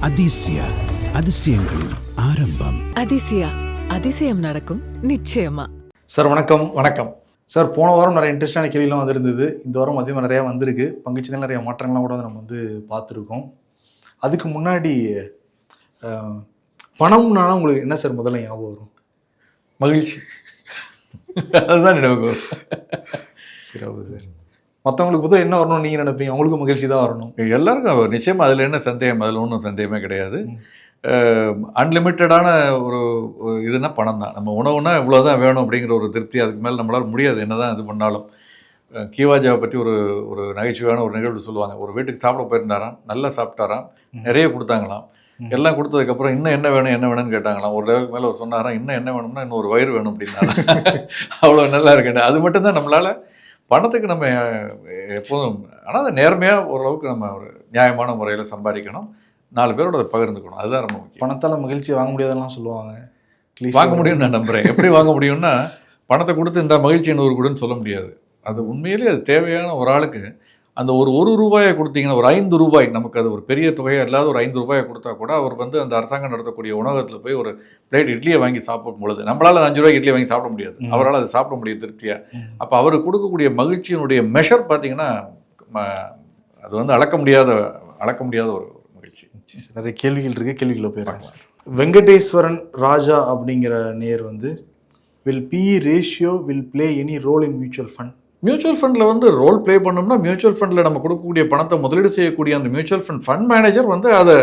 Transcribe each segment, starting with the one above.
அதிசய அதிசயங்களின் ஆரம்பம். அதிசயா அதிசயம் நடக்கும் நிச்சயமா. சார் வணக்கம் வணக்கம். சார் போன வாரம் நிறைய இன்ட்ரெஸ்டான கேள்விலாம் வந்திருந்தது. இந்த வாரம் அதிகமாக நிறையா வந்திருக்கு. பங்குச்சந்தையில் நிறைய மாற்றங்கள்லாம் கூட நம்ம வந்து பார்த்துருக்கோம். அதுக்கு முன்னாடி அஹ், பணம்னால உங்களுக்கு என்ன சார் முதல்ல ஞாபகம் வரும்? மகிழ்ச்சி. அதுதான் நினைவுக்கு வரும். சிறப்பு சார். மற்றவங்களுக்கு பொதுவாக என்ன வரணும்னு நீங்கள் நினைப்பீங்க? அவங்களுக்கும் மகிழ்ச்சி தான் வரணும். எல்லாருக்கும் நிச்சயமா அதில் என்ன சந்தேகம் அதில் ஒன்றும் சந்தேகமே கிடையாது. அன்லிமிட்டடான ஒரு இதுனா பணம் தான். நம்ம உணவுனா இவ்வளோதான் வேணும் அப்படிங்கிற ஒரு திருப்தி அதுக்கு மேலே நம்மளால் முடியாது. என்னதான் இது பண்ணாலும். கீவாஜாவை பற்றி ஒரு ஒரு நகைச்சுவையான ஒரு நிகழ்வு சொல்லுவாங்க. ஒரு வீட்டுக்கு சாப்பிட போயிருந்தாராம். நல்லா சாப்பிட்டாராம். நிறைய கொடுத்தாங்களாம். எல்லாம் கொடுத்ததுக்கப்புறம் இன்னும் என்ன வேணும் என்ன வேணும்னு கேட்டாங்களாம். ஒரு லெவலுக்கு மேலே ஒரு சொன்னாராம் இன்னும் என்ன வேணும்னா இன்னும் ஒரு வயிறு வேணும் அப்படின்னாலும் அவ்வளோ நல்லா இருக்குன்னு. அது மட்டும்தான் நம்மளால் பணத்துக்கு நம்ம எப்போதும் ஆனால் அது நேர்மையாக ஓரளவுக்கு நம்ம ஒரு நியாயமான முறையில் சம்பாதிக்கணும். நாலு பேரோட அதை பகிர்ந்துக்கணும். அதுதான் ரொம்ப முக்கியம். பணத்தால் மகிழ்ச்சி வாங்க முடியாதுலாம் சொல்லுவாங்க. வாங்க முடியும்னு நான் நம்புகிறேன் எப்படி வாங்க முடியும்னா பணத்தை கொடுத்து இந்த மகிழ்ச்சி நூறு கொடுன்னு சொல்ல முடியாது. அது உண்மையிலேயே அது தேவையான ஒரு ஆளுக்கு அந்த ஒரு ஒரு ரூபாயை கொடுத்தீங்கன்னா ஒரு ஐந்து ரூபாய் நமக்கு அது ஒரு பெரிய தொகையாக இல்லாத ஒரு ஐந்து ரூபாயை கொடுத்தா கூட அவர் வந்து அந்த அரசாங்கம் நடத்தக்கூடிய உணவகத்தில் போய் ஒரு பிளேட் இட்லியை வாங்கி சாப்பிடும் பொழுது நம்மளால் அஞ்சு ரூபாய்க்கு இட்லி வாங்கி சாப்பிட முடியாது. அவரால் அதை சாப்பிட முடியும் திருப்தியாக அப்போ அவருக்கு கொடுக்கக்கூடிய மகிழ்ச்சியினுடைய மெஷர் பார்த்தீங்கன்னா அது வந்து அளக்க முடியாத அளக்க முடியாத ஒரு மகிழ்ச்சி. நிறைய கேள்விகள் இருக்கு. கேள்விகளை போயிடலாம் வெங்கடேஸ்வரன் ராஜா அப்படிங்கிற நேர் வந்து will P ratio will play any role in mutual fund mutual ஃபண்டில் வந்து ரோல் ப்ளே பண்ணோம்னா மியூச்சுவல் ஃபண்டில் நம்ம கொடுக்கக்கூடிய பணத்தை முதலீடு செய்யக்கூடிய அந்த மியூச்சுவல் ஃபண்ட் ஃபண்ட் மேனேஜர் வந்து அதை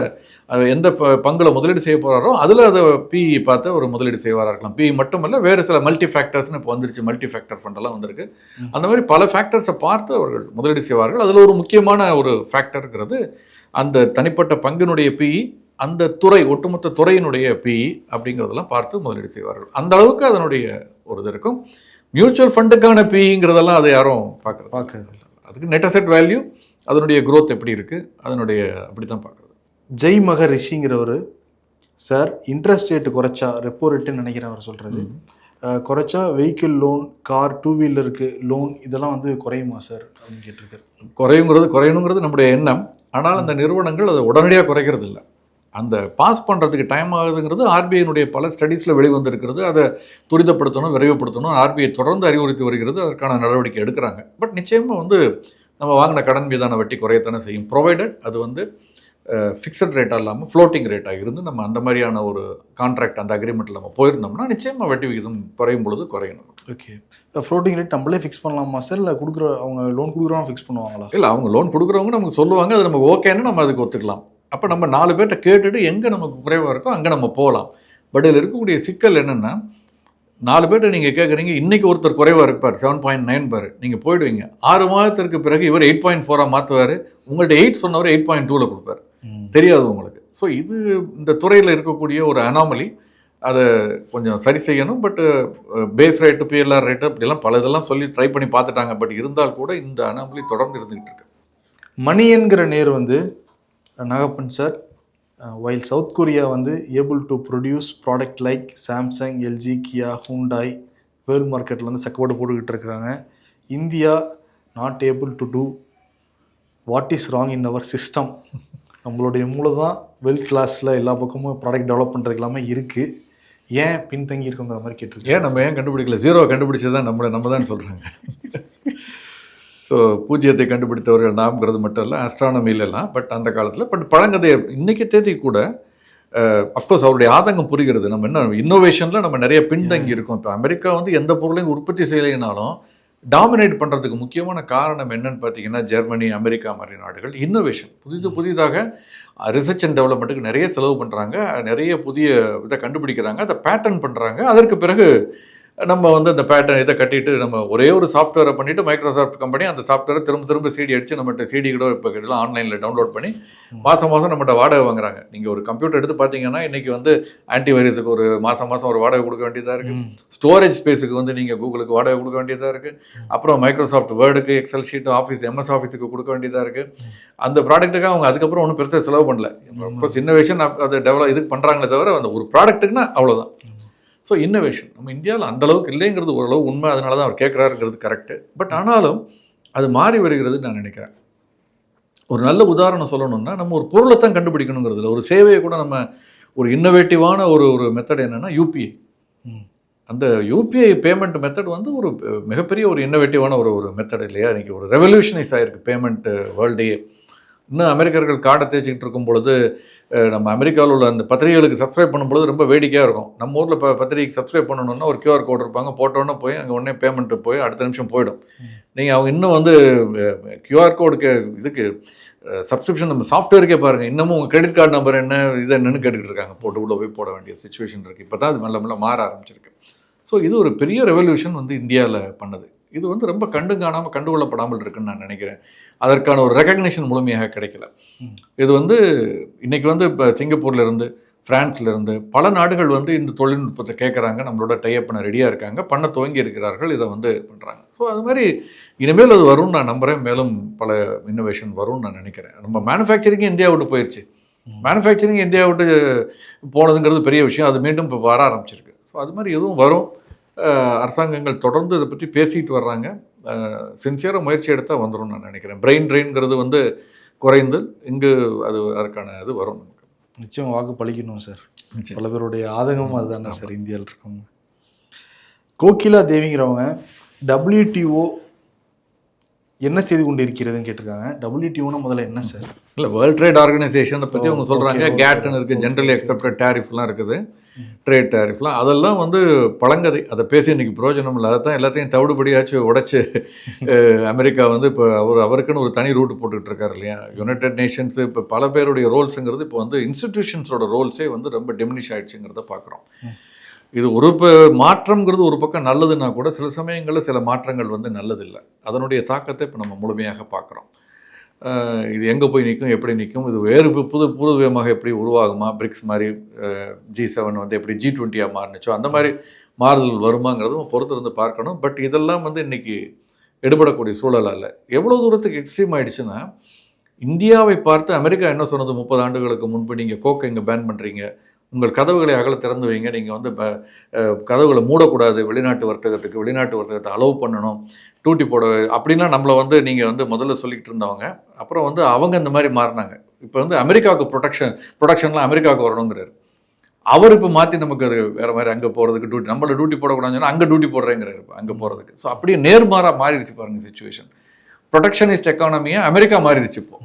எந்த பங்குல முதலீடு செய்ய போகிறாரோ அதில் அதை பிஇ பார்த்து ஒரு முதலீடு செய்வாரா இருக்கலாம். பிஇ மட்டுமல்ல வேறு சில மல்டி ஃபேக்டர்ஸ்னு இப்போ வந்துருச்சு. மல்டி ஃபேக்டர் ஃபண்டெல்லாம் வந்திருக்கு. அந்த மாதிரி பல ஃபேக்டர்ஸை பார்த்து அவர்கள் முதலீடு செய்வார்கள். அதில் ஒரு முக்கியமான ஒரு ஃபேக்டருங்கிறது அந்த தனிப்பட்ட பங்கினுடைய பிஇ அந்த துறை ஒட்டுமொத்த துறையினுடைய பிஇ அப்படிங்கிறதெல்லாம் பார்த்து முதலீடு செய்வார்கள். அந்த அளவுக்கு அதனுடைய ஒரு இது இருக்கும். மியூச்சுவல் ஃபண்டுக்கான பிங்கிறதெல்லாம் அதை யாரும் பார்க்குறது பார்க்கறது இல்ல. அதுக்கு நெட் அசெட் வேல்யூ அதனுடைய growth எப்படி இருக்குது அதனுடைய அப்படி தான் பார்க்குறது. ஜெய் மக ரிஷிங்கிறவர் சார் இன்ட்ரெஸ்ட் ரேட்டு குறைச்சா ரெப்போ ரேட்டுன்னு நினைக்கிறேன் அவர் சொல்கிறது குறைச்சா வெஹிக்கிள் லோன் கார் டூ வீலருக்கு லோன் இதெல்லாம் வந்து குறையுமா சார்? அப்படின்னு கேட்டிருக்காரு. குறையுங்கிறது குறையணுங்கிறது நம்முடைய எண்ணம். ஆனால் அந்த நிறுவனங்கள் அதை உடனடியாக குறைக்கிறது இல்லை அந்த பாஸ் பண்ணுறதுக்கு டைம் ஆகுதுங்கிறது ஆர்பிஐனுடைய பல ஸ்டடீஸில் வெளிவந்திருக்கிறது. அதை துரிதப்படுத்தணும் விரைவுபடுத்தணும். ஆர்பிஐ தொடர்ந்து அறிவுறுத்தி வருகிறது. அதற்கான நடவடிக்கை எடுக்கிறாங்க. பட் நிச்சயமாக வந்து நம்ம வாங்கின கடன் மீதான வட்டி குறையத்தானே செய்யும். ப்ரொவைடட் அது வந்து ஃபிக்ஸட் ரேட்டாக இல்லாமல் ஃப்ளோட்டிங் ரேட்டாக இருந்து நம்ம அந்த மாதிரியான ஒரு கான்ட்ராக்ட் அந்த அக்ரிமெண்ட்டில் நம்ம போயிருந்தோம்னா நிச்சயமாக வட்டி விகிதம் குறையும் பொழுது குறையணும். ஓகே ஃப்ளோட்டிங் ரேட் நம்மளே ஃபிக்ஸ் பண்ணலாமா சார் இல்லை கொடுக்குற அவங்க லோன் கொடுக்குறவங்க ஃபிக்ஸ் பண்ணுவாங்களா? இல்லை அவங்க லோன் கொடுக்குறவங்க நமக்கு சொல்லுவாங்க. அது நமக்கு ஓகேன்னு நம்ம அதுக்கு ஒத்துக்கலாம். அப்போ நம்ம நாலு பேர்கிட்ட கேட்டுட்டு எங்கே நமக்கு குறைவாக இருக்கோ அங்கே நம்ம போகலாம் பட் இதில் இருக்கக்கூடிய சிக்கல் என்னென்னா நாலு பேர்கிட்ட நீங்கள் கேட்குறீங்க இன்றைக்கி ஒருத்தர் குறைவாக இருப்பார் செவன் பாயிண்ட் நைன் பார். நீங்கள் போயிடுவீங்க. ஆறு மாதத்திற்கு பிறகு இவர் எயிட் பாயிண்ட் ஃபோராக மாற்றுவார் உங்கள்ட்ட எயிட் சொன்னவர் எயிட் பாயிண்ட் டூவில் கொடுப்பார். தெரியாது உங்களுக்கு. ஸோ இது இந்த துறையில் இருக்கக்கூடிய ஒரு அனாமலி அதை கொஞ்சம் சரி செய்யணும். பட்டு பேஸ் ரேட்டு பிஎல்ஆர் ரேட்டு அப்படிலாம் பல இதெல்லாம் சொல்லி ட்ரை பண்ணி பார்த்துட்டாங்க. பட் இருந்தால் கூட இந்த அனாமலி தொடர்ந்து இருந்துகிட்டு இருக்கு. மணி என்கிற நேர் வந்து Nagappan sir. While South Korea வந்து able to produce product like Samsung LG Kia Hyundai world மார்க்கெட்டில் வந்து சக்கோடு போட்டுக்கிட்டு இருக்காங்க. India not able to do what is wrong in our system நம்மளுடைய மூளை தான் வெல் கிளாஸில் எல்லா பக்கமும் ப்ராடக்ட் டெவலப் பண்ணுறதுக்கு எல்லாமே இருக்குது ஏன் பின்தங்கி இருக்குங்கிற மாதிரி கேட்டிருக்கேன் ஏன் நம்ம ஏன் கண்டுபிடிக்கல? ஜீரோவை கண்டுபிடிச்சது தான் நம்மளை நம்ம தான் சொல்கிறாங்க ஸோ பூஜ்ஜியத்தை கண்டுபிடித்தவர்கள் நாம்ங்கிறது மட்டும் இல்லை ஆஸ்ட்ரானமிலெல்லாம் பட் அந்த காலத்தில் பட் பழங்கதை இன்னைக்கு தேதி கூட அஃப்கோர்ஸ் அவருடைய ஆதங்கம் புரிகிறது. நம்ம என்ன இன்னோவேஷனில் நம்ம நிறைய பின்தங்கி இருக்கோம். இப்போ அமெரிக்கா வந்து எந்த பொருளையும் உற்பத்தி செய்யலைனாலும் டாமினேட் பண்ணுறதுக்கு முக்கியமான காரணம் என்னன்னு பார்த்தீங்கன்னா ஜெர்மனி அமெரிக்கா மாதிரி நாடுகள் இன்னோவேஷன் புதிது புதிதாக ரிசர்ச் அண்ட் டெவலப்மெண்ட்டுக்கு நிறைய செலவு பண்ணுறாங்க நிறைய புதிய இதை கண்டுபிடிக்கிறாங்க. அதை பேட்டர்ன் பண்ணுறாங்க அதற்கு பிறகு நம்ம வந்து அந்த பேட்டர்ன் இதை கட்டிட்டு நம்ம ஒரே ஒரு சாஃப்ட்வேரை பண்ணிட்டு மைக்ரோசாஃப்ட் கம்பெனி அந்த சாஃப்ட்வேரை திரும்ப திரும்ப சிடி அடிச்சு நம்மகிட்ட சிடி கூட இப்போ கிட்டலாம் ஆன்லைனில் டவுன்லோட் பண்ணி மாதம் மாதம் நம்மகிட்ட வாடகை வாங்குறாங்க. நீங்கள் ஒரு கம்ப்யூட்டர் எடுத்து பார்த்தீங்கன்னா இன்னைக்கு வந்து ஆன்டி வைரஸுக்கு ஒரு மாதம் மாதம் ஒரு வாடகை கொடுக்க வேண்டியதாக இருக்குது ஸ்டோரேஜ் ஸ்பேஸுக்கு வந்து நீங்கள் கூகுளுக்கு வாடகை கொடுக்க வேண்டியதாக இருக்குது அப்புறம் மைக்ரோசாஃப்ட் வேர்டுக்கு எக்ஸல் ஷீட் ஆஃபீஸ் எம்எஸ் ஆஃபீஸுக்கு கொடுக்க வேண்டியதாக இருக்குது அந்த ப்ராடக்ட்டுக்கு அவங்க அதுக்கப்புறம் ஒன்றும் பெருசாக செலவு பண்ணல. ப்ளஸ் இன்னோவேஷன் அது டெவலப் இதுக்கு பண்ணுறாங்களே தவிர அந்த ஒரு ப்ராடக்ட்டுக்குன்னா அவ்வளோதான் ஸோ இன்னோவேஷன் நம்ம இந்தியாவில் அந்த அளவுக்கு இல்லைங்கிறது ஓரளவு உண்மை. அதனால தான் அவர் கேட்குறாருங்கிறது கரெக்டு பட் ஆனாலும் அது மாறி வருகிறதுன்னு நான் நினைக்கிறேன். ஒரு நல்ல உதாரணம் சொல்லணும்னா நம்ம ஒரு பொருளை தான் கண்டுபிடிக்கணுங்கிறதுல. ஒரு சேவையை கூட நம்ம ஒரு இன்னோவேட்டிவான ஒரு ஒரு மெத்தட் என்னென்னா யூபிஐ அந்த யூபிஐ பேமெண்ட் மெத்தட் வந்து ஒரு மிகப்பெரிய ஒரு இன்னோவேட்டிவான ஒரு ஒரு மெத்தட் இல்லையா? இன்னைக்கு ஒரு ரெவல்யூஷனைஸ் ஆகிருக்கு பேமெண்ட் வேர்ல்டையே இன்னும் அமெரிக்கர்கள் கார்டை தேய்ச்சிக்கிட்டு இருக்கும் பொழுது நம்ம அமெரிக்காவில் உள்ள அந்த பத்திரிகைகளுக்கு சப்ஸ்கிரைப் பண்ணும்பொழுது ரொம்ப வேடிக்கையாக இருக்கும். நம்ம ஊரில் இப்போ பத்திரிகைக்கு சப்ஸ்கிரைப் பண்ணணுன்னா ஒரு கியூஆர் கோட் இருப்பாங்க. போட்டோன்னே போய் அங்கே உடனே பேமெண்ட்டு போய் அடுத்த நிமிஷம் போயிடும். நீங்கள் அவங்க இன்னும் வந்து கியூஆர் கோடுக்கு இதுக்கு சப்ஸ்கிரிப்ஷன் நம்ம சாஃப்ட்வேருக்கே பாருங்கள் இன்னமும் உங்கள் கிரெடிட் கார்டு நம்பர் என்ன இது என்னன்னு கேட்டுக்கிட்டு இருக்காங்க. போட்டு உள்ளே போய் போட வேண்டிய சுச்சுவேஷன் இருக்குது இப்போ தான் அது மெல்ல மெல்ல மாற ஆரம்பிச்சிருக்கு. ஸோ இது ஒரு பெரிய ரெவல்யூஷன் வந்து இந்தியாவில் பண்ணது. இது வந்து ரொம்ப கண்டு காணாமல் கண்டுகொள்ளப்படாமல் இருக்குன்னு நான் நினைக்கிறேன். அதற்கான ஒரு ரெகக்னிஷன் முழுமையாக கிடைக்கல. இது வந்து இன்னைக்கு வந்து இப்போ சிங்கப்பூர்ல இருந்து பிரான்ஸ்ல இருந்து பல நாடுகள் வந்து இந்த தொழில்நுட்பத்தை கேட்குறாங்க நம்மளோட டைப் பண்ண ரெடியாக இருக்காங்க. பண்ண துவங்கி இருக்கிறார்கள். இதை வந்து பண்ணுறாங்க ஸோ அது மாதிரி இனிமேல் அது வரும்னு நான் நம்புகிறேன் மேலும் பல இன்னோவேஷன் வரும்னு நான் நினைக்கிறேன். நம்ம மேனுஃபேக்சரிங் இந்தியா விட்டு போயிடுச்சு மேனுஃபேக்சரிங் இந்தியா விட்டு போனதுங்கிறது பெரிய விஷயம். அது மீண்டும் இப்போ வர ஆரம்பிச்சிருக்கு. ஸோ அது மாதிரி எதுவும் வரும். அரசாங்கங்கள் தொடர்ந்து இதை பற்றி பேசிட்டு வர்றாங்க. சின்சியராக முயற்சி எடுத்தால் வந்துடும் நான் நினைக்கிறேன். பிரெயின் ட்ரெயின்ங்கிறது வந்து குறைந்து இங்கு அது அதற்கான இது வரும் நிச்சயம் வாக்கு பழிக்கணும் சார். பல பேருடைய ஆதங்கமும் அதுதானே சார் இந்தியாவில் இருக்கவங்க. கோகிலா தேவிங்கிறவங்க WTO என்ன செய்து கொண்டு இருக்கிறதுன்னு கேட்டிருக்காங்க டபிள்யூடிஓனா முதல்ல என்ன சார்? இல்லை வேர்ல்ட் ட்ரேட் ஆர்கனைசேஷனை பற்றி அவங்க சொல்கிறாங்க கேட்டுன்னு இருக்குது ஜென்ரலி அக்செப்டட் டேரிஃப்லாம் இருக்குது. ட்ரேட் டேரிஃப்லாம் அதெல்லாம் வந்து பழங்கதை. அதை பேசி இன்னைக்கு பிரயோஜனம் இல்லை. அதை தான் எல்லாத்தையும் தவிடுபடியாச்சு உடைச்சு அமெரிக்கா வந்து இப்போ அவர் அவருக்குன்னு ஒரு தனி ரூட் போட்டுக்கிட்டு இருக்காரு இல்லையா? யுனைடெட் நேஷன்ஸ் இப்போ பல பேருடைய ரோல்ஸுங்கிறது இப்போ வந்து இன்ஸ்டிடியூஷன்ஸோட ரோல்ஸே வந்து ரொம்ப டிமினிஷ் ஆயிடுச்சுங்கிறத பார்க்குறோம் இது ஒரு ப மாற்றங்கிறது ஒரு பக்கம் நல்லதுன்னா கூட சில சமயங்களில் சில மாற்றங்கள் வந்து நல்லதில்லை. அதனுடைய தாக்கத்தை இப்போ நம்ம முழுமையாக பார்க்குறோம். இது எங்கே போய் நிற்கும் எப்படி நிற்கும் இது வேறு புது புது விதமாக எப்படி உருவாகுமா பிரிக்ஸ் மாதிரி ஜி செவன் வந்து எப்படி ஜி டுவெண்ட்டியாக மாறினுச்சோ அந்த மாதிரி மாறுதல் வருமாங்கிறதும் பொறுத்திருந்து பார்க்கணும். பட் இதெல்லாம் வந்து இன்றைக்கி எடுபடக்கூடிய சூழல் அல்ல. எவ்வளோ தூரத்துக்கு எக்ஸ்ட்ரீம் ஆகிடுச்சுன்னா இந்தியாவை பார்த்து அமெரிக்கா என்ன சொன்னது முப்பது ஆண்டுகளுக்கு முன்பு நீங்கள் கோக்கை இங்கே பேன் பண்ணுறீங்க உங்கள் கதவுகளை அகல திறந்து வைங்க. நீங்கள் வந்து ப- அஹ் கதவுகளை மூடக்கூடாது. வெளிநாட்டு வர்த்தகத்துக்கு வெளிநாட்டு வர்த்தகத்தை அலோவ் பண்ணணும். டூட்டி போட அப்படின்லாம் நம்மளை வந்து நீங்கள் வந்து முதல்ல சொல்லிக்கிட்டு இருந்தவங்க. அப்புறம் வந்து அவங்க இந்த மாதிரி மாறினாங்க. இப்போ வந்து அமெரிக்காவுக்கு ப்ரொடக்ஷன் ப்ரொடக்ஷன்லாம் அமெரிக்காவுக்கு வரணுங்கிறாரு. அவர் இப்போ மாற்றி நமக்கு அது வேறு மாதிரி அங்கே போகிறதுக்கு டியூட்டி நம்மள டியூட்டி போடக்கூடாதுன்னு சொன்னா அங்கே டியூட்டி போடுறேங்கிறாரு இப்போ அங்கே போகிறதுக்கு ஸோ அப்படியே நேர்மாறாக மாறிடுச்சு பாருங்க சுச்சுவேஷன் ப்ரொடக்ஷனிஸ்ட் எக்கானமியை அமெரிக்கா மாறிடுச்சு இப்போ.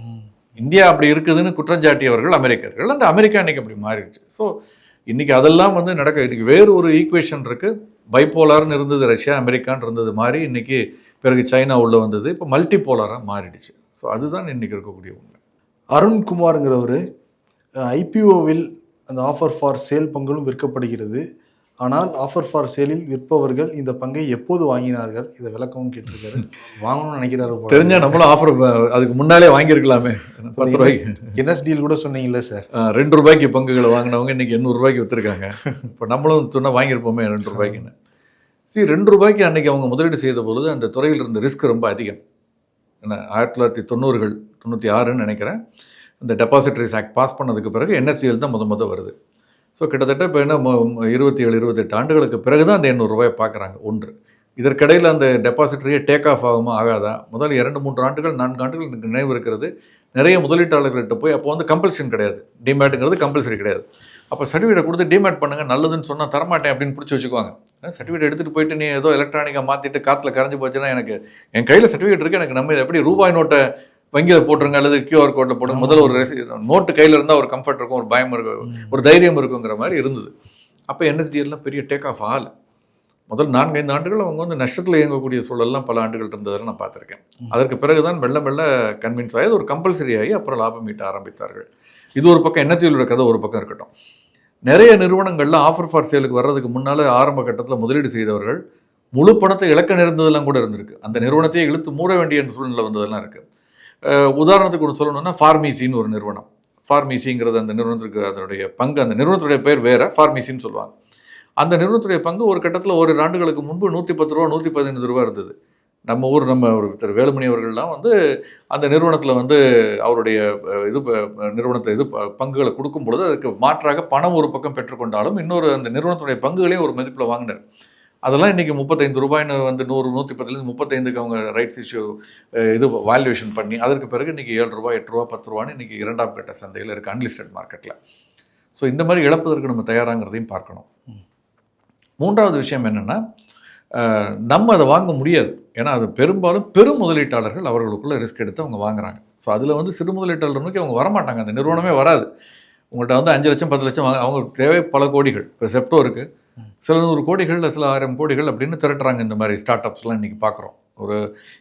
இந்தியா அப்படி இருக்குதுன்னு குற்றஞ்சாட்டியவர்கள் அமெரிக்கர்கள். அந்த அமெரிக்கா இன்னைக்கு அப்படி மாறிடுச்சு. ஸோ இன்னைக்கு அதெல்லாம் வந்து நடக்க இன்னைக்கு வேறு ஒரு ஈக்குவேஷன் இருக்குது பைப்போலார்னு இருந்தது ரஷ்யா அமெரிக்கான்னு இருந்தது மாதிரி இன்னைக்கு பிறகு சைனா உள்ள வந்தது. இப்போ மல்டி போலாராக மாறிடுச்சு. ஸோ அதுதான் இன்னைக்கு இருக்கக்கூடிய உண்மை. அருண்குமாருங்கிறவர் ஐபிஓவில் அந்த ஆஃபர் ஃபார் சேல் பங்குகளும் விற்கப்படுகிறது. ஆனால் ஆஃபர் ஃபார் சேலில் விற்பவர்கள் இந்த பங்கை எப்போது வாங்கினார்கள்? இதை விளக்கவும் கேட்டிருக்காரு. வாங்கணும்னு நினைக்கிறாரு. தெரிஞ்சா நம்மளும் ஆஃபர் அதுக்கு முன்னாலே வாங்கியிருக்கலாமே. பத்து ரூபாய்க்கு. என்எஸ் டீல் கூட சொன்னீங்கல்ல சார் ரெண்டு ரூபாய்க்கு பங்குகளை வாங்கினவங்க இன்னைக்கு எண்ணூறு ரூபாய்க்கு விற்றுருக்காங்க இப்போ நம்மளும் சொன்னால் வாங்கியிருப்போமே ரெண்டு ரூபாய்க்குன்னு. சரி ரெண்டு ரூபாய்க்கு அன்னைக்கு அவங்க முதலீடு செய்த பொழுது அந்த துறையில் இருந்த ரிஸ்க் ரொம்ப அதிகம். என்ன ஆயிரத்தி தொள்ளாயிரத்தி தொண்ணூறுகள் தொண்ணூற்றி ஆறுன்னு நினைக்கிறேன். இந்த டெபாசிட்டரிஸ் ஆக்ட் பாஸ் பண்ணதுக்கு பிறகு என்எஸ்சிஎல் தான் முத முத வருது. ஸோ கிட்டத்தட்ட இப்போ என்ன இருபத்தி ஏழு இருபத்தெட்டு ஆண்டுகளுக்கு பிறகு தான் அந்த எண்ணூறுரூவாயை பார்க்குறாங்க ஒன்று. இதற்கிடையில் அந்த டெபாசிட்டரியே டேக் ஆஃப் ஆகுமா ஆகாதா? முதல் இரண்டு மூன்று ஆண்டுகள் நான்கு ஆண்டுகள் எனக்கு நினைவு இருக்கிறது நிறைய முதலீட்டாளர்கள்ட்ட போய் அப்போ வந்து கம்பல்ஷன் கிடையாது. டிமேட்டுங்கிறது கம்பல்சரி கிடையாது. அப்போ சர்டிஃபிகேட் கொடுத்து டிமேட் பண்ணுங்க நல்லதுன்னு சொன்னால் தரமாட்டேன் அப்படின்னு பிடிச்சி வச்சுக்குவாங்க. சர்டிஃபிகேட் எடுத்துகிட்டு போயிட்டு நீ ஏதோ எலக்ட்ரானிக்காக மாற்றிட்டு காற்றுல கரைஞ்சு போச்சுன்னா எனக்கு என் கையில் சர்டிஃபிகேட் இருக்குது எனக்கு நம்ம எப்படி ரூபாய் நோட்டை வங்கியில் போட்டுருங்க அல்லது கியூஆர் கோட்டில் போடுங்க. முதல்ல ஒரு ரெசி நோட்டு கையில் இருந்தால் ஒரு கம்ஃபர்ட் இருக்கும் ஒரு பயம் இருக்கும் ஒரு தைரியம் இருக்குங்கிற மாதிரி இருந்தது. அப்போ என்எஸ்டிஎல்லாம் பெரிய டேக் ஆஃப் ஆகல. முதல் நான்கைந்து ஆண்டுகள் அவங்க வந்து நஷ்டத்தில் இயங்கக்கூடிய சூழல்லாம் பல ஆண்டுகள் இருந்ததில் நான் பார்த்துருக்கேன். அதற்கு பிறகுதான் மெல்ல மெல்ல கன்வின்ஸ் ஆகி அது ஒரு கம்பல்சரி ஆகி அப்புறம் லாபம் ஈட்ட ஆரம்பித்தார்கள். இது ஒரு பக்கம் என்எஸ்டியோட கதை ஒரு பக்கம் இருக்கட்டும். நிறைய நிறுவனங்கள்ல ஆஃபர் ஃபார் சேலுக்கு வர்றதுக்கு முன்னால ஆரம்ப கட்டத்தில் முதலீடு செய்தவர்கள் முழு பணத்தை இழக்க நேர்ந்ததெல்லாம் கூட இருந்திருக்கு. அந்த நிறுவனத்தையே இழுத்து மூட வேண்டிய சூழ்நிலை வந்ததெல்லாம் இருக்கு. அஹ் உதாரணத்துக்கு ஒன்று சொல்லணும்னா ஃபார்மசின்னு ஒரு நிறுவனம். ஃபார்மசிங்கிறது அந்த நிறுவனத்துக்கு அதனுடைய பங்கு அந்த நிறுவனத்துடைய பேர் வேற ஃபார்மசின்னு சொல்லுவாங்க. அந்த நிறுவனத்துடைய பங்கு ஒரு கட்டத்தில் ஒரு ஆண்டுகளுக்கு முன்பு நூற்றி பத்து ரூபா நூற்றி பதினைந்து ரூபா இருந்தது. நம்ம ஊர் நம்ம ஒரு திரு வேலுமணி அவர்கள்லாம் வந்து அந்த நிறுவனத்தில் வந்து அவருடைய இது ப- நிறுவனத்தை இது ப- பங்குகளை கொடுக்கும் பொழுது அதுக்கு மாற்றாக பணம் ஒரு பக்கம் பெற்றுக்கொண்டாலும் இன்னொரு அந்த நிறுவனத்துடைய பங்குகளையும் ஒரு மதிப்பில் வாங்கினார். அதெல்லாம் இன்றைக்கி முப்பத்தைந்து ரூபாய்னு வந்து நூறு நூற்றி பத்துலேருந்து முப்பத்தைந்துக்கு அவங்க ரைட்ஸ் இஷ்யூ இது வேல்யூவேஷன் பண்ணி அதற்கு பிறகு இன்றைக்கி ஏழு ரூபாய் எட்டு ரூபா பத்து ரூபான்னு இன்றைக்கி இரண்டாம் கட்ட சந்தையில் இருக்குது அன்லிஸ்டட் மார்க்கெட்டில் ஸோ இந்த மாதிரி இழப்பதற்கு நம்ம தயாராங்கிறதையும் பார்க்கணும். மூன்றாவது விஷயம் என்னென்னா நம்ம அதை வாங்க முடியாது. ஏன்னா அது பெரும்பாலும் பெரும் முதலீட்டாளர்கள் அவர்களுக்குள்ள ரிஸ்க் எடுத்து அவங்க வாங்குறாங்க. ஸோ அதில் வந்து சிறு முதலீட்டாளர் நோக்கி அவங்க வரமாட்டாங்க. அந்த நிறுவனமே வராது. உங்கள்கிட்ட வந்து அஞ்சு லட்சம் பத்து லட்சம் வாங்க அவங்களுக்கு தேவை பல கோடிகள். இப்போ செப்டோ இருக்குது சில நூறு கோடிகள் இல்ல சில ஆயிரம் கோடிகள் அப்படின்னு திரட்டுறாங்க இந்த மாதிரி ஸ்டார்ட் அப்ஸ்லாம் இன்றைக்கி பார்க்குறோம். ஒரு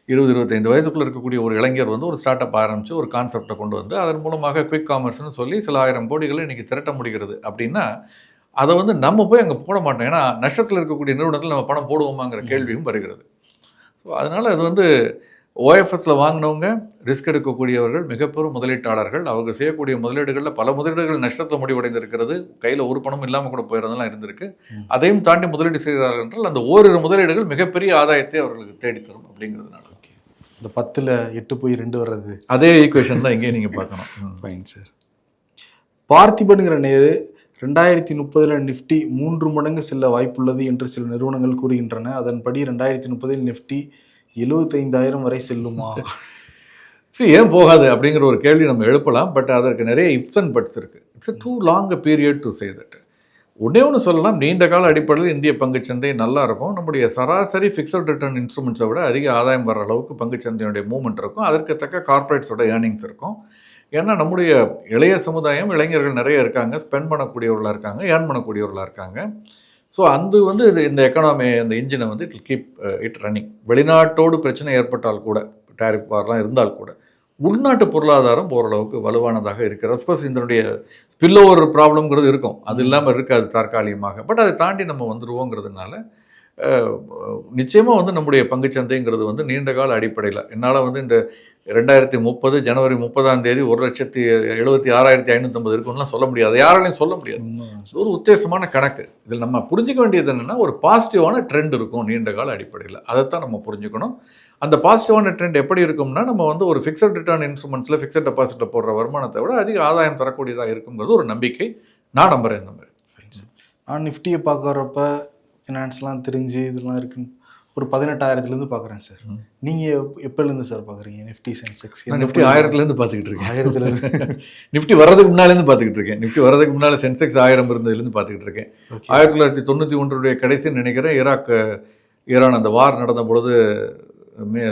இருபது இருபத்தைந்து வயசுக்குள்ளே இருக்கக்கூடிய ஒரு இளைஞர் வந்து ஒரு ஸ்டார்ட் அப் ஆரம்பித்து ஒரு கான்செப்டை கொண்டு வந்து அதன் மூலமாக குவிக் காமர்ஸ்னு சொல்லி சில ஆயிரம் கோடிகளை இன்றைக்கி திரட்ட முடிகிறது. அப்படின்னா அதை வந்து நம்ம போய் அங்கே போட மாட்டோம். ஏன்னா நஷ்டத்தில் இருக்கக்கூடிய நிறுவனத்தில் நம்ம பணம் போடுவோமாங்கிற கேள்வியும் வருகிறது. ஸோ அதனால் அது வந்து ஓஎஃப்எஸில் வாங்கினவங்க ரிஸ்க் எடுக்கக்கூடியவர்கள் மிகப்பெரும் முதலீட்டாளர்கள். அவங்க செய்யக்கூடிய முதலீடுகளில் பல முதலீடுகள் நஷ்டத்தில் முடிவடைந்திருக்கிறது. கையில் ஒரு பணம் இல்லாமல் கூட போயிருந்தெல்லாம் இருந்திருக்கு. அதையும் தாண்டி முதலீடு செய்கிறார்கள் என்றால் அந்த ஓரிரு முதலீடுகள் மிகப்பெரிய ஆதாயத்தை அவர்களுக்கு தேடித்தரும் அப்படிங்கிறதுனால. இந்த பத்தில் எட்டு போய் ரெண்டு வர்றது. அதே ஈக்குவேஷன் தான் இங்கேயும் நீங்கள் பார்க்கணும். ஃபைன் சார் பார்த்திபனுங்கிற நேரு ரெண்டாயிரத்தி முப்பதில் நிஃப்டி மூன்று மடங்கு செல்ல வாய்ப்புள்ளது என்று சில நிறுவனங்கள் கூறுகின்றன. அதன்படி ரெண்டாயிரத்தி முப்பதில் நிஃப்டி எழுபத்தைந்தாயிரம் வரை செல்லுமா? சரி ஏன் போகாது அப்படிங்கிற ஒரு கேள்வி நம்ம எழுப்பலாம் பட் அதற்கு நிறைய இப்ஸ் அண்ட் பட்ஸ் இருக்குது it's too long a period to say that ஒன்றே ஒன்று சொல்லலாம் நீண்ட கால அடிப்படையில் இந்திய பங்குச்சந்தை நல்லா இருக்கும். நம்முடைய சராசரி ஃபிக்ஸட் ரிட்டர்ன் இன்ஸ்ட்ருமெண்ட்ஸை விட அதிக ஆதாயம் வர அளவுக்கு பங்குச்சந்தையினுடைய மூவ்மெண்ட் இருக்கும். அதற்கு தக்க கார்ப்பரேட்ஸோட ஏர்னிங்ஸ் இருக்கும். ஏன்னா நம்முடைய இளைய சமுதாயம் இளைஞர்கள் நிறைய இருக்காங்க ஸ்பெண்ட் பண்ணக்கூடியவர்களாக இருக்காங்க ஏர்ன் பண்ணக்கூடியவர்களாக இருக்காங்க. ஸோ அந்த வந்து இது இந்த எக்கனாமி அந்த இன்ஜினை வந்து இட் கீப் இட் ரன்னிங் வெளிநாட்டோடு பிரச்சனை ஏற்பட்டால் கூட டேரிஃப் வார்லாம் இருந்தால் கூட உள்நாட்டு பொருளாதாரம் ஓரளவுக்கு வலுவானதாக இருக்கிறது. அஃப்கோர்ஸ் இதனுடைய ஸ்பில் ஓவர் ப்ராப்ளம்ங்கிறது இருக்கும். அது இல்லாமல் இருக்காது தற்காலிகமாக. பட் அதை தாண்டி நம்ம வந்துருவோங்கிறதுனால நிச்சயமாக வந்து நம்முடைய பங்குச்சந்தைங்கிறது வந்து நீண்ட கால அடிப்படையில். என்னால் வந்து இந்த ரெண்டாயிரத்தி முப்பது ஜனவரி முப்பதாம் தேதி ஒரு லட்சத்தி எழுபத்தி ஆறாயிரத்தி ஐநூற்றம்பது இருக்கும்லாம் சொல்ல முடியாது. யாராலையும் சொல்ல முடியாது. ஒரு உத்தேசமான கணக்கு. இதில் நம்ம புரிஞ்சுக்க வேண்டியது என்னென்னா ஒரு பாசிட்டிவான ட்ரெண்ட் இருக்கும் நீண்ட கால அடிப்படையில். அதைத்தான் நம்ம புரிஞ்சுக்கணும். அந்த பாசிட்டிவான ட்ரெண்ட் எப்படி இருக்கும்னா நம்ம வந்து ஒரு ஃபிக்ஸட் ரிட்டர்ன் இன்ஸ்ட்ருமெண்ட்ஸில் ஃபிக்ஸட் டெபாசிட்டில் போடுற வருமானத்தை விட அதிக ஆதாயம் தரக்கூடியதாக இருக்குங்கிறது ஒரு நம்பிக்கை. நான் நம்புறேன் இந்த மாதிரி. நான் நிஃப்டியை பார்க்குறப்ப ஃபினான்ஸ்லாம் தெரிஞ்சு இதெல்லாம் இருக்குன்னு ஒரு பதினெட்டாயிரத்துலேருந்து பார்க்குறேன் சார். நீங்கள் எப்போலேருந்து சார் பார்க்குறீங்க? நிஃப்டி சென்செக்ஸ் நிஃப்டி ஆயிரத்துலேருந்து பார்த்துக்கிட்டு இருக்கேன். ஆயிரத்துலேருந்து. நிஃப்டி வர்றதுக்கு முன்னாலேருந்து பார்த்துக்கிட்டு இருக்கேன். நிஃப்டி வர்றதுக்கு முன்னால் சென்செக்ஸ் ஆயிரம் இருந்ததுலேருந்து பார்த்துக்கிட்டு இருக்கேன். ஆயிரத்தி தொள்ளாயிரத்தி தொண்ணூற்றி ஒன்றுடைய கடைசின்னு நினைக்கிறேன் ஈராக் ஈரான் அந்த வார் நடந்த பொழுது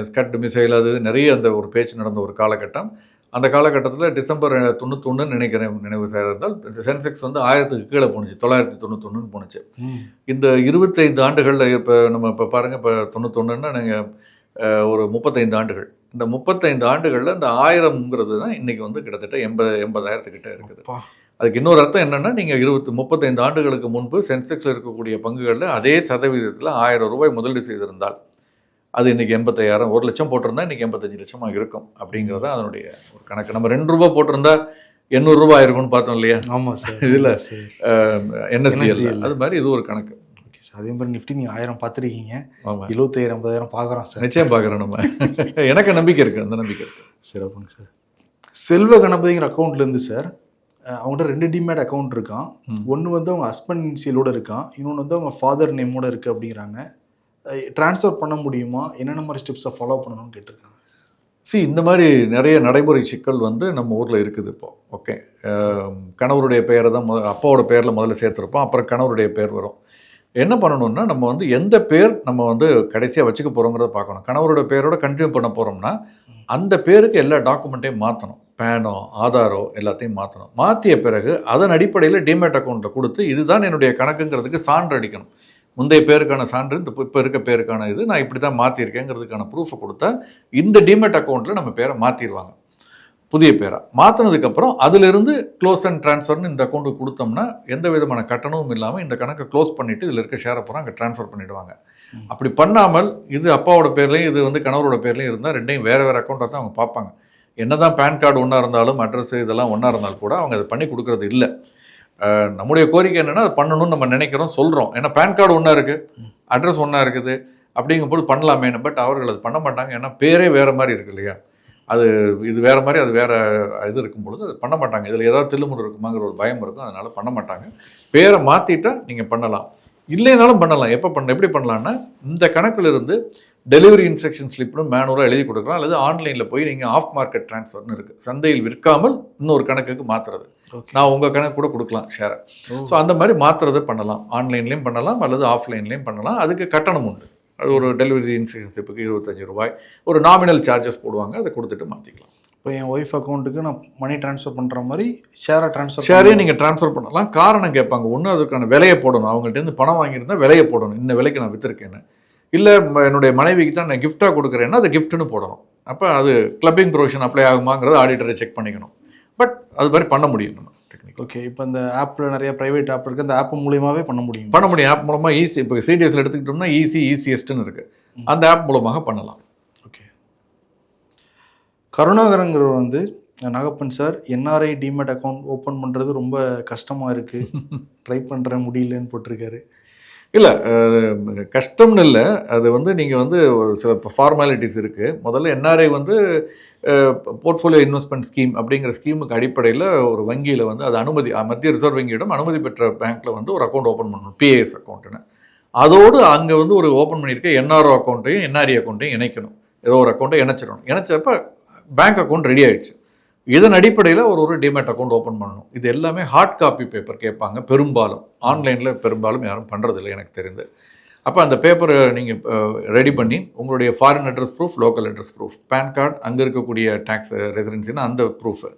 ஸ்கட் மிசைல் அது நிறைய அந்த ஒரு பேச்சு நடந்த ஒரு காலகட்டம். அந்த காலகட்டத்தில் டிசம்பர் தொண்ணூத்தொன்னு நினைக்கிறேன் நினைவு இருந்தால் சென்செக்ஸ் வந்து ஆயிரத்துக்கு கீழே போணுச்சு தொள்ளாயிரத்தி தொண்ணூத்தொன்னுன்னு போணுச்சு. இந்த இருபத்தைந்து ஆண்டுகளில் இப்போ நம்ம இப்போ பாருங்கள் இப்போ தொண்ணூத்தொன்னுன்னா நீங்கள் ஒரு முப்பத்தைந்து ஆண்டுகள். இந்த முப்பத்தைந்து ஆண்டுகளில் இந்த ஆயிரம்ங்கிறது தான் இன்றைக்கி வந்து கிட்டத்தட்ட எண்பது எண்பதாயிரத்துக்கிட்ட இருக்குது. அதுக்கு இன்னொரு அர்த்தம் என்னென்னா நீங்கள் இருபத்தி முப்பத்தைந்து ஆண்டுகளுக்கு முன்பு சென்செக்ஸில் இருக்கக்கூடிய பங்குகளில் அதே சதவீதத்தில் ஆயிரம் ரூபாய் முதலீடு செய்திருந்தால் அது இன்றைக்கி எண்பத்தாயிரம் ஒரு லட்சம் போட்டிருந்தா இன்றைக்கி எண்பத்தஞ்சு லட்சமாக இருக்கும் அப்படிங்கிறது தான் அதனுடைய ஒரு கணக்கு. நம்ம ரெண்டு ரூபா போட்டிருந்தா எண்ணூறுரூபா இருக்கும்னு பார்த்தோம் இல்லையா? ஆமாம் சார் இதுல என்எஸ்டிஎல். அது மாதிரி இது ஒரு கணக்கு. ஓகே சார் அதே மாதிரி நிஃப்டி நீங்கள் ஆயிரம் பார்த்துருக்கீங்க. ஆமாம் எழுபத்தாயிரம் ஐம்பதாயிரம் பார்க்குறோம் சார். நிச்சயம் பார்க்குறோம் நம்ம. எனக்கு நம்பிக்கை இருக்குது அந்த நம்பிக்கை இருக்குது சிறப்புங்க சார். செல்வ கணபதிங்கிற அக்கௌண்ட்லேருந்து சார் அவங்கள்ட்ட ரெண்டு டிமேட் அக்கௌண்ட் இருக்கான். ஒன்று வந்து அவங்க ஹஸ்பண்ட் இனிஷியலோட இருக்கான் இன்னொன்று வந்து அவங்க ஃபாதர் நேமோட இருக்குது அப்படிங்கிறாங்க. ட்ரான்ஸ்ஃபர் பண்ண முடியுமா? என்னென்ன மாதிரி ஸ்டெப்ஸை ஃபாலோ பண்ணணும்னு கேட்டிருக்காங்க. சி இந்த மாதிரி நிறைய நடைமுறை சிக்கல் வந்து நம்ம ஊரில் இருக்குது இப்போ. ஓகே கணவருடைய பெயரை தான் முத அப்பாவோட பேரில் முதல்ல சேர்த்துருப்போம் அப்புறம் கணவருடைய பேர் வரும். என்ன பண்ணணும்னா நம்ம வந்து எந்த பேர் நம்ம வந்து கடைசியாக வச்சுக்க போகிறோங்கிறத பார்க்கணும். கணவரோட பேரோட கண்டினியூ பண்ண போகிறோம்னா அந்த பேருக்கு எல்லா டாக்குமெண்ட்டையும் மாற்றணும் பேனோ ஆதாரோ எல்லாத்தையும் மாற்றணும் மாற்றிய பிறகு அதன் அடிப்படையில் டிமேட் அக்கௌண்ட்டை கொடுத்து இதுதான் என்னுடைய கணக்குங்கிறதுக்கு சான்று அடிக்கணும். முந்தைய பேருக்கான சான்று இந்த இப்போ இருக்க பேருக்கான இது நான் இப்படி தான் மாற்றிருக்கேங்கிறதுக்கான ப்ரூஃபை கொடுத்தா இந்த டிமேட் அக்கௌண்ட்டில் நம்ம பேரை மாற்றிடுவாங்க புதிய பேரா. மாற்றினதுக்கப்புறம் அதிலிருந்து க்ளோஸ் அண்ட் ட்ரான்ஸ்ஃபர்னு இந்த அக்கௌண்ட்டுக்கு கொடுத்தோம்னா எந்த விதமான கட்டணமும் இல்லாமல் இந்த கணக்கை க்ளோஸ் பண்ணிவிட்டு இதில் இருக்க ஷேரை பூரா அங்கே ட்ரான்ஸ்ஃபர் பண்ணிடுவாங்க. அப்படி பண்ணாமல் இது அப்பாவோட பேர்லையும் இது வந்து கணவரோட பேர்லையும் இருந்தால் ரெண்டையும் வேறு வேறு அக்கௌண்ட்டை தான் அவங்க பார்ப்பாங்க. என்னதான் பேன் கார்டு ஒன்றா இருந்தாலும் அட்ரஸ் இதெல்லாம் ஒன்றா இருந்தாலும் கூட அவங்க அதை பண்ணி கொடுக்கறது இல்லை. நம்முடைய கோரிக்கை என்னென்னா அது பண்ணணும்னு நம்ம நினைக்கிறோம் சொல்கிறோம் ஏன்னா பேன் கார்டு ஒன்றா இருக்குது அட்ரஸ் ஒன்றா இருக்குது. அப்படிங்கும்போது பண்ணலாமேன்னு பட் அவர்கள் அது பண்ண மாட்டாங்க. ஏன்னா பேரே வேறு மாதிரி இருக்கு இல்லையா? அது இது வேறு மாதிரி அது வேறு இது இருக்கும் பொழுது அது பண்ண மாட்டாங்க. இதில் ஏதாவது தில்லுமுறை இருக்குமாங்கிற ஒரு பயம் இருக்கும். அதனால் பண்ண மாட்டாங்க. பேரை மாற்றிட்டா நீங்கள் பண்ணலாம். இல்லைனாலும் பண்ணலாம். எப்போ பண்ண எப்படி பண்ணலான்னா இந்த கணக்கில் இருந்து டெலிவரி இன்ஸ்ட்ரக்ஷன் ஸ்லிப்னு மேனுவலாக எழுதி கொடுக்கலாம் அல்லது ஆன்லைனில் போய் நீங்கள் ஆஃப் மார்க்கெட் ட்ரான்ஸ்ஃபர்னு இருக்குது சந்தையில் விற்காமல் இன்னொரு கணக்குக்கு மாற்றுறது நான் உங்கள் கணக்கு கூட கொடுக்கலாம் ஷேரை ஸோ அந்த மாதிரி மாற்றுறது பண்ணலாம். ஆன்லைன்லேயும் பண்ணலாம் அல்லது ஆஃப்லைன்லேயும் பண்ணலாம். அதுக்கு கட்டணம் உண்டு. அது ஒரு டெலிவரி இன்சூரன்ஸ் ஸ்லிப்புக்கு இருபத்தஞ்சு ரூபாய். ஒரு நாமினல் சார்ஜஸ் போடுவாங்க. அதை கொடுத்துட்டு மாற்றிக்கலாம் இப்போ என் ஒய்ஃப் அக்கௌண்ட்டுக்கு நான் மணி ட்ரான்ஸ்ஃபர் பண்ணுற மாதிரி ஷேரை ட்ரான்ஸ்ஃபர் ஷேரையும் நீங்கள் ட்ரான்ஸ்ஃபர் பண்ணலாம். காரணம் கேட்பாங்க. ஒன்று அதுக்கான விலையை போடணும். அவங்கள்ட்ட பணம் வாங்கியிருந்தா விலையை போடணும். இந்த விலைக்கு நான் விற்றுருக்கேன்னு இல்லை என்னுடைய மனைவிக்கு தான் நான் கிஃப்டாக கொடுக்குறேன்னா அது கிஃப்ட்னு போடணும். அப்போ அது கிளப்பிங் ப்ரொவிஷன் அப்ளை ஆகுமாங்கிறது ஆடிட்டரை செக் பண்ணிக்கணும். பட் அது மாதிரி பண்ண முடியும் நம்ம டெக்னிக்கல் ஓகே இப்போ இந்த ஆப்பில் நிறைய ப்ரைவேட் ஆப் இருக்குது அந்த ஆப் மூலியமாகவே பண்ண முடியும். பண்ண முடியும். ஆப் மூலமாக ஈஸி இப்போ சிடிஎஸ்ல எடுத்துக்கிட்டோம்னா ஈஸி ஈஸியஸ்ட்னு இருக்குது அந்த ஆப் மூலமாக பண்ணலாம். ஓகே கருணாகரங்கிறவர் வந்து Nagappan sir NRI demat account open பண்ணுறது ரொம்ப கஷ்டமாக இருக்குது ட்ரை பண்ணுறேன் முடியலன்னு போட்டிருக்காரு. இல்லை கஷ்டம்னு இல்லை. அது வந்து நீங்கள் வந்து ஒரு சில ஃபார்மாலிட்டிஸ் இருக்குது முதல்ல என்ஆர்ஐ வந்து போர்ட்ஃபோலியோ இன்வெஸ்ட்மெண்ட் ஸ்கீம் அப்படிங்கிற ஸ்கீமுக்கு அடிப்படையில் ஒரு வங்கியில் வந்து அது அனுமதி மத்திய ரிசர்வ் வங்கியிடம் அனுமதி பெற்ற பேங்க்கில் வந்து ஒரு அக்கௌண்ட் ஓப்பன் பண்ணணும். பிஏஎஸ் அக்கௌண்ட்டுன்னு அதோடு அங்கே வந்து ஒரு ஓப்பன் பண்ணியிருக்க என்ஆர்ஓ அக்கௌண்ட்டையும் என்ஆர்இ அக்கௌண்ட்டையும் இணைக்கணும். ஏதோ ஒரு அக்கௌண்ட்டை இணைச்சிடணும். இணைச்சப்ப பேங்க் அக்கௌண்ட் ரெடி ஆகிடுச்சு இதன் அடிப்படையில் ஒரு ஒரு டிமேட் அக்கௌண்ட் ஓப்பன் பண்ணணும். இது எல்லாமே ஹார்ட் காப்பி பேப்பர் கேட்பாங்க பெரும்பாலும். ஆன்லைனில் பெரும்பாலும் யாரும் பண்ணுறதில்ல எனக்கு தெரிந்து. அப்போ அந்த பேப்பரை நீங்கள் ரெடி பண்ணி உங்களுடைய foreign address proof local address proof PAN card அங்கே இருக்கக்கூடிய டேக்ஸ் ரெசிடென்சினா அந்த ப்ரூஃபு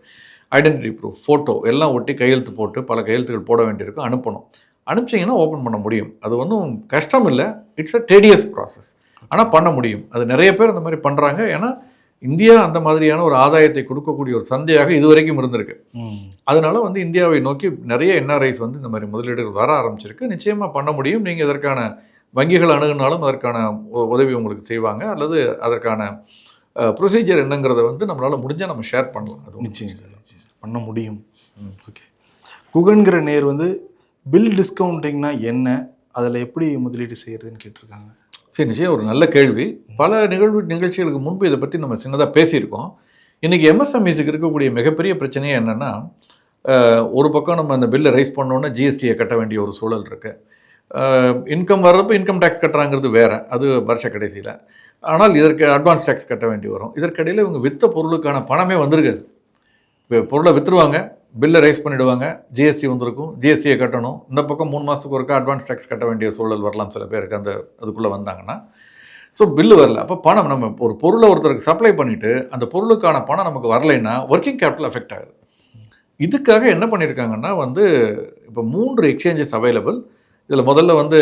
ஐடென்டிட்டி ப்ரூஃப் ஃபோட்டோ எல்லாம் ஒட்டி கையெழுத்து போட்டு பல கையெழுத்துகள் போட வேண்டியிருக்கும் அனுப்பணும். அனுப்பிச்சிங்கன்னா ஓப்பன் பண்ண முடியும். அது ஒன்றும் கஷ்டம் இல்லை இட்ஸ் அ டேடியஸ் ப்ராசஸ் ஆனால் பண்ண முடியும். அது நிறைய பேர் அந்த மாதிரி பண்ணுறாங்க ஏன்னா இந்தியா அந்த மாதிரியான ஒரு ஆதாயத்தை கொடுக்கக்கூடிய ஒரு சந்தையாக இதுவரைக்கும் இருந்திருக்கு. அதனால வந்து இந்தியாவை நோக்கி நிறைய என்ஆர்ஐஸ் வந்து இந்த மாதிரி முதலீடுகள் வர ஆரம்பிச்சிருக்கு. நிச்சயமாக பண்ண முடியும். நீங்கள் இதற்கான வங்கிகள் அணுகுனாலும் அதற்கான உதவி உங்களுக்கு செய்வாங்க. அல்லது அதற்கான ப்ரொசீஜர் என்னங்கிறத வந்து நம்மளால் முடிஞ்சால் நம்ம ஷேர் பண்ணலாம். அது நிச்சயம் பண்ண முடியும். ஓகே. குகன்கிற நேர் வந்து பில் டிஸ்கவுண்டிங்னா என்ன? அதில் எப்படி முதலீடு செய்யறதுன்னு கேட்டிருக்காங்க. சரி நிச்சயம் ஒரு நல்ல கேள்வி. பல நிகழ்வு நிகழ்ச்சிகளுக்கு முன்பு இதை பற்றி நம்ம சின்னதாக பேசியிருக்கோம். இன்றைக்கி எம்எஸ்எம்இஸுக்கு இருக்கக்கூடிய மிகப்பெரிய பிரச்சனையே என்னென்னா ஒரு பக்கம் நம்ம அந்த பில்லை ரைஸ் பண்ணோன்னே ஜிஎஸ்டியை கட்ட வேண்டிய ஒரு சூழல் இருக்குது இன்கம் வர்றப்போ இன்கம் டேக்ஸ் கட்டுறாங்கிறது வேறு. அது வருஷ கடைசியில். ஆனால் இதற்கு அட்வான்ஸ் டேக்ஸ் கட்ட வேண்டி வரும். இதற்கிடையில் இவங்க விற்ற பொருளுக்கான பணமே வந்திருக்காது. பொருளை விற்றுருவாங்க பில்லை ரைஸ் பண்ணிடுவாங்க. ஜிஎஸ்டி வந்திருக்கும். ஜிஎஸ்டியை கட்டணும். இந்த பக்கம் மூணு மாதத்துக்கு ஒருக்கா அட்வான்ஸ் டேக்ஸ் கட்ட வேண்டிய சூழல் வரலாம் சில பேருக்கு. அந்த அதுக்குள்ளே வந்தாங்கன்னா. ஸோ பில்லு வரல. அப்போ பணம் நம்ம ஒரு பொருளை ஒருத்தருக்கு சப்ளை பண்ணிவிட்டு அந்த பொருளுக்கான பணம் நமக்கு வரலைன்னா ஒர்க்கிங் கேபிட்டல் அஃபெக்ட் ஆகுது. இதுக்காக என்ன பண்ணியிருக்காங்கன்னா வந்து இப்போ மூன்று எக்ஸ்சேஞ்சஸ் அவைலபிள் இதில் முதல்ல வந்து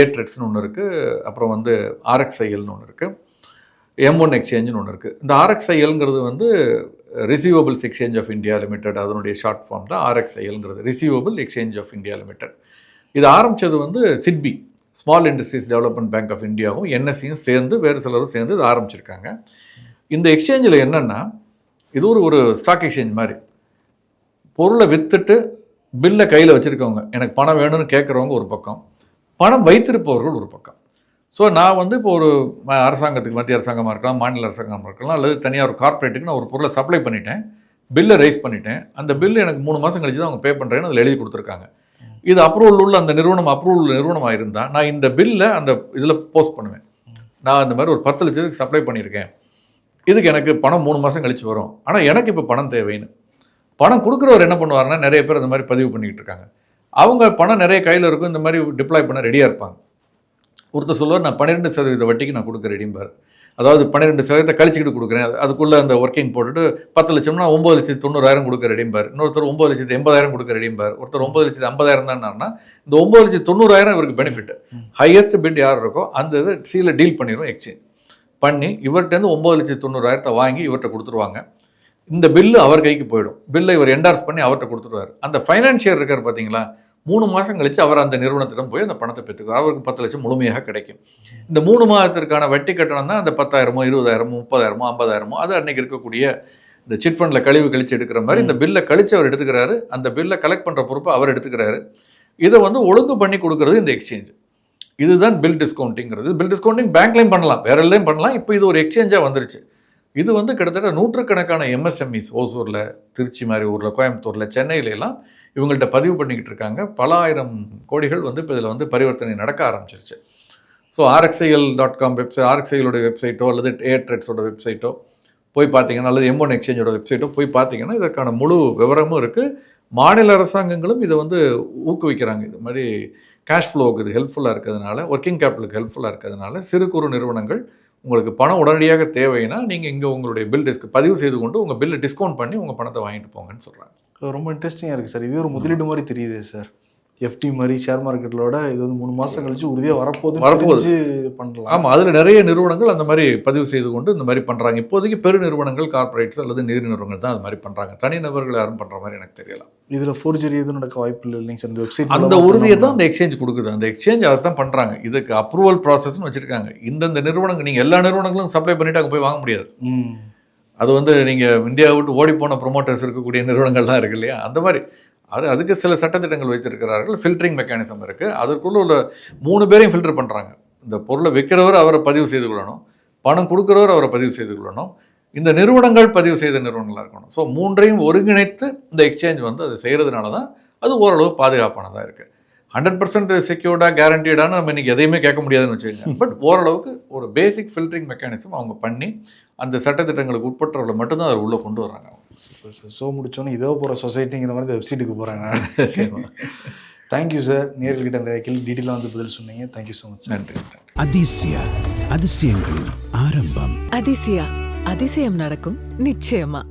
ஏட்ரெட்ஸ்னு ஒன்று இருக்குது அப்புறம் வந்து ஆர்எக்ஸ்ஐஎல்னு ஒன்று இருக்குது எம் ஒன் எக்ஸ்சேஞ்சுன்னு ஒன்று இருக்குது இந்த ஆர்எக்ஸ்ஐஎல்ங்கிறது வந்து receivables exchange of India limited அதனுடைய ஷார்ட் ஃபார்ம் தான் ஆர்எக்ஸ்ஐஎல்ங்கிறது receivable exchange of India limited இது ஆரம்பித்தது வந்து SIDBI small industries development bank of இந்தியாவும் என்எஸ்சியும் சேர்ந்து வேறு சிலரும் சேர்ந்து இது ஆரம்பிச்சிருக்காங்க. இந்த எக்ஸ்சேஞ்சில் என்னென்னா இது ஒரு ஒரு ஸ்டாக் எக்ஸ்சேஞ்ச் மாதிரி. பொருளை விற்றுட்டு பில்லை கையில் வச்சுருக்கவங்க. எனக்கு பணம் வேணும்னு கேட்குறவங்க ஒரு பக்கம். பணம் வைத்திருப்பவர்கள் ஒரு பக்கம். ஸோ நான் வந்து இப்போ ஒரு ம- அரசாங்கத்துக்கு மத்திய அரசாங்கமாக இருக்கலாம் மாநில அரசாங்கமாக இருக்கலாம் அல்லது தனியார் ஒரு கார்ப்பரேட்டுக்கு நான் ஒரு பொருளை சப்ளை பண்ணிட்டேன் பில்லை ரைஸ் பண்ணிட்டேன். அந்த பில்லு எனக்கு மூணு மாதம் கழிச்சு தான் அவங்க பே பண்ணுறேன்னு அதில் எழுதி கொடுத்துருக்காங்க. இது அப்ரூவல் உள்ள அந்த நிறுவனம் அப்ரூவல் நிறுவனமாக இருந்தால் நான் இந்த பில்லை அந்த இதில் போஸ்ட் பண்ணுவேன். நான் அந்த மாதிரி ஒரு பத்து லட்சத்துக்கு சப்ளை பண்ணியிருக்கேன். இதுக்கு எனக்கு பணம் மூணு மாதம் கழிச்சு வரும். ஆனால் எனக்கு இப்போ பணம் தேவைன்னு. பணம் கொடுக்குறவர் என்ன பண்ணுவாருன்னா நிறைய பேர் இந்த மாதிரி பதிவு பண்ணிக்கிட்டு இருக்காங்க. அவங்க பணம் நிறைய கையில் இருக்கும் இந்த மாதிரி டிப்ளாய் பண்ண ரெடியாக இருப்பாங்க. ஒருத்தர் சொல்லுவார் நான் பன்னிரெண்டு சதவீத வட்டிக்கு நான் கொடுக்க ரெடிம்பார் அதாவது பன்னிரெண்டு சதவீதத்தை கழிச்சிக்கிட்டு கொடுக்குறேன். அது- அதுக்குள்ளே அந்த ஒர்க்கிங் போட்டுட்டு பத்து லட்சம்னா ஒம்பது லட்சத்து தொண்ணூறாயிரம் கொடுக்க ரெடிம்பார் இன்னொருத்தர் ஒம்பது லட்சத்து எண்பதாயிரம் கொடுக்க ரெடிம்பார் ஒருத்தர் ஒம்பது லட்சத்து ஐம்பதாயிரம் தான்னா இந்த ஒம்பது லட்சத்து தொண்ணூறாயிரம் இவருக்கு பெனிஃபிட் ஹையஸ்ட் பிட் யார் இருக்கோ அந்த இதை சீல டீல் பண்ணிடும் எக்ஸ்சேஞ்ச் பண்ணி இவர்கிட்டருந்து ஒம்பது லட்சத்து தொண்ணூறாயிரத்தை வாங்கி இவர்கிட்ட கொடுத்துருவாங்க. இந்த பில்லு அவர் கைக்கு போயிடும் பில்லை இவர் என்டார்ஸ் பண்ணி அவர்கிட்ட கொடுத்துருவார். அந்த ஃபைனான்சியர் இருக்கார் பார்த்தீங்களா மூணு மாதம் கழிச்சு அவர் அந்த நிறுவனத்திடம் போய் அந்த பணத்தை பெற்றுக்குவார். அவருக்கு பத்து லட்சம் முழுமையாக கிடைக்கும். இந்த மூணு மாதத்திற்கான வட்டி கட்டணம் தான் அந்த பத்தாயிரமோ இருபதாயிரமோ முப்பதாயிரமோ ஐம்பதாயிரமோ அது அன்னைக்கு இருக்கக்கூடிய இந்த சிட் ஃபண்டில் கழிவு கழிச்சு எடுக்கிற மாதிரி இந்த பில்லை கழிச்சு அவர் எடுத்துக்கிறாரு. அந்த பில்லை கலெக்ட் பண்ணுற பொறுப்பை அவர் எடுத்துக்கிறாரு. இதை வந்து ஒழுங்கு பண்ணி கொடுக்கறது இந்த எக்ஸ்சேஞ்ச் இதுதான் பில் டிஸ்கவுண்டிங்கிறது பில் டிஸ்கவுண்டிங் பேங்க்லையும் பண்ணலாம். வேற எல்லாம் பண்ணலாம். இப்போ இது ஒரு எக்ஸ்சேஞ்சாக வந்துருச்சு. இது வந்து கிட்டத்தட்ட நூற்றுக்கணக்கான எம்எஸ்எம்இஸ் ஓசூரில் திருச்சி மாதிரி ஊரில் கோயம்புத்தூரில் சென்னையில எல்லாம் இவங்கள்ட்ட பதிவு பண்ணிக்கிட்டு இருக்காங்க. பல ஆயிரம் கோடிகள் வந்து இப்போ இதில் வந்து பரிவர்த்தனை நடக்க ஆரம்பிச்சிருச்சு. So RXIL dot com website ஆர்எக்ஸ்ஐஎலோட வெப்சைட்டோ அல்லது ஏர்ட்ரெட்ஸோட வெப்சைட்டோ போய் பார்த்தீங்கன்னா அல்லது எம் ஒன் எக்ஸ்சேஞ்சோட வெப்சைட்டோ போய் பார்த்தீங்கன்னா இதற்கான முழு விவரமும் இருக்குது மாநில அரசாங்கங்களும் இதை வந்து ஊக்குவிக்கிறாங்க. இது மாதிரி கேஷ் ஃப்ளோவுக்கு இது ஹெல்ப்ஃபுல்லாக இருக்கிறதுனால ஒர்க்கிங் கேபிட்டலுக்கு ஹெல்ப்ஃபுல்லாக இருக்கிறதுனால சிறு குறு நிறுவனங்கள் உங்களுக்கு பணம் உடனடியாக தேவைன்னா நீங்கள் இங்கே உங்களுடைய பில் டிஸ்க் பதிவு செய்து கொண்டு உங்கள் பில்லை டிஸ்கவுண்ட் பண்ணி உங்கள் பணத்தை வாங்கிட்டு போங்கன்னு சொல்கிறாங்க ரொம்ப இன்ட்ரெஸ்டிங்காக இருக்குது சார் இது ஒரு முதலீடு மாதிரி தெரியுது சார் எஃப்டி மாதிரி ஷேர் மார்க்கெட்டோட இது வந்து மூணு மாதம் கழிச்சு உறுதியாக வரப்போகுது. தெரிஞ்சு பண்ணலாம். ஆமாம் அதில் நிறைய நிறுவனங்கள் அந்த மாதிரி பதிவு செய்து கொண்டு இந்த மாதிரி பண்ணுறாங்க இப்போதைக்கு பெரு நிறுவனங்கள் கார்ப்பரேட்ஸ் அல்லது நிதி நிறுவனங்கள் தான் அது மாதிரி பண்ணுறாங்க தனி நபர்கள் யாரும் பண்ணுற மாதிரி எனக்கு தெரியல. இதில் ஃபோர்ஜரி எதுவும் நடக்க வாய்ப்பு இல்லை இல்லைங்க சார் இந்த வெப்சைட் அந்த உறுதியை தான் அந்த எக்ஸ்சேஞ்ச் கொடுக்குது. அந்த எக்ஸ்சேஞ்ச் அதை தான் பண்ணுறாங்க இதுக்கு அப்ரூவல் ப்ராசஸ்னு வச்சுருக்காங்க. இந்தந்த நிறுவனங்கள் நீங்கள் எல்லா நிறுவனங்களும் சப்ளை பண்ணிட்டு அங்கே போய் வாங்க முடியாது. அது வந்து நீங்கள் இந்தியாவை விட்டு ஓடி போன ப்ரொமோட்டர்ஸ் இருக்கக்கூடிய நிறுவனங்கள்லாம் இருக்கு இல்லையா? அந்த மாதிரி அது அதுக்கு சில சட்டத்திட்டங்கள் வைத்திருக்கிறார்கள். ஃபில்டரிங் மெக்கானிசம் இருக்குது அதற்குள்ள உள்ள மூணு பேரையும் ஃபில்டர் பண்ணுறாங்க இந்த பொருளை விற்கிறவர் அவரை பதிவு செய்து கொள்ளணும். பணம் கொடுக்குறவர் அவரை பதிவு செய்து கொள்ளணும். இந்த நிறுவனங்கள் பதிவு செய்த நிறுவனங்களாக இருக்கணும். ஸோ மூன்றையும் ஒருங்கிணைத்து இந்த எக்ஸ்சேஞ்ச் வந்து அது செய்கிறதுனால தான் அது ஓரளவு பாதுகாப்பானதாக இருக்குது ஹண்ட்ரட் பர்சன்ட் செக்யூர்டாக கேரண்டீடான நம்ம இன்னைக்கு எதையுமே கேட்க முடியாதுன்னு வச்சுக்கோங்க. பட் ஓரளவுக்கு ஒரு பேசிக் ஃபில்டரிங் மெக்கானிசம் அவங்க பண்ணி அந்த சட்டத்திட்டங்களுக்கு உட்பட்டவர்களை மட்டும்தான் அதை உள்ளே கொண்டு வர்றாங்க ஷோ முடிச்சோன்னே இதோ போகிற சொசைட்டிங்கிற மாதிரி வெப்சைட்டுக்கு போகிறாங்க தேங்க்யூ சார் நேர்கள்கிட்ட நிறைய கேள்வி டீட்டெயிலாக வந்து பதில் சொன்னீங்க. தேங்க்யூ ஸோ மச் நன்றி நன்றி. அதிசய அதிசயங்களின் ஆரம்பம். அதிசயா அதிசயம் நடக்கும் நிச்சயமா.